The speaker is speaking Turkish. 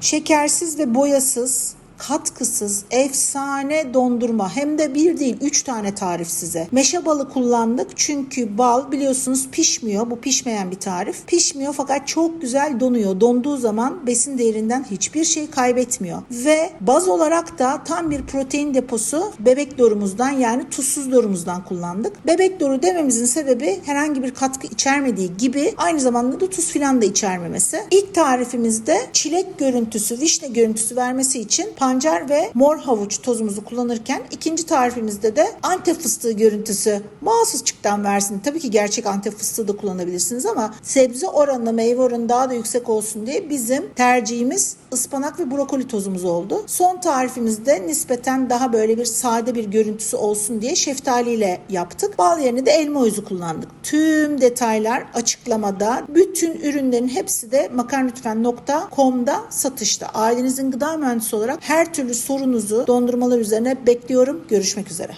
Şekersiz ve boyasız katkısız, efsane dondurma. Hem de bir değil, üç tane tarif size. Meşe balı kullandık çünkü bal biliyorsunuz pişmiyor. Bu pişmeyen bir tarif. Pişmiyor fakat çok güzel donuyor. Donduğu zaman besin değerinden hiçbir şey kaybetmiyor. Ve baz olarak da tam bir protein deposu bebek dorumuzdan yani tuzsuz dorumuzdan kullandık. Bebek doru dememizin sebebi herhangi bir katkı içermediği gibi aynı zamanda da tuz filan da içermemesi. İlk tarifimizde çilek görüntüsü, vişne görüntüsü vermesi için pancar ve mor havuç tozumuzu kullanırken ikinci tarifimizde de antep fıstığı görüntüsü mahsus çıktan versin. Tabii ki gerçek antep fıstığı da kullanabilirsiniz ama sebze oranına meyve oranı daha da yüksek olsun diye bizim tercihimiz ıspanak ve brokoli tozumuz oldu. Son tarifimizde nispeten daha böyle bir sade bir görüntüsü olsun diye şeftali ile yaptık. Bal yerine de elma özü kullandık. Tüm detaylar açıklamada. Bütün ürünlerin hepsi de makarnalütfen.com'da satışta. Ailenizin gıda mühendisi olarak her türlü sorunuzu dondurmalar üzerine bekliyorum. Görüşmek üzere.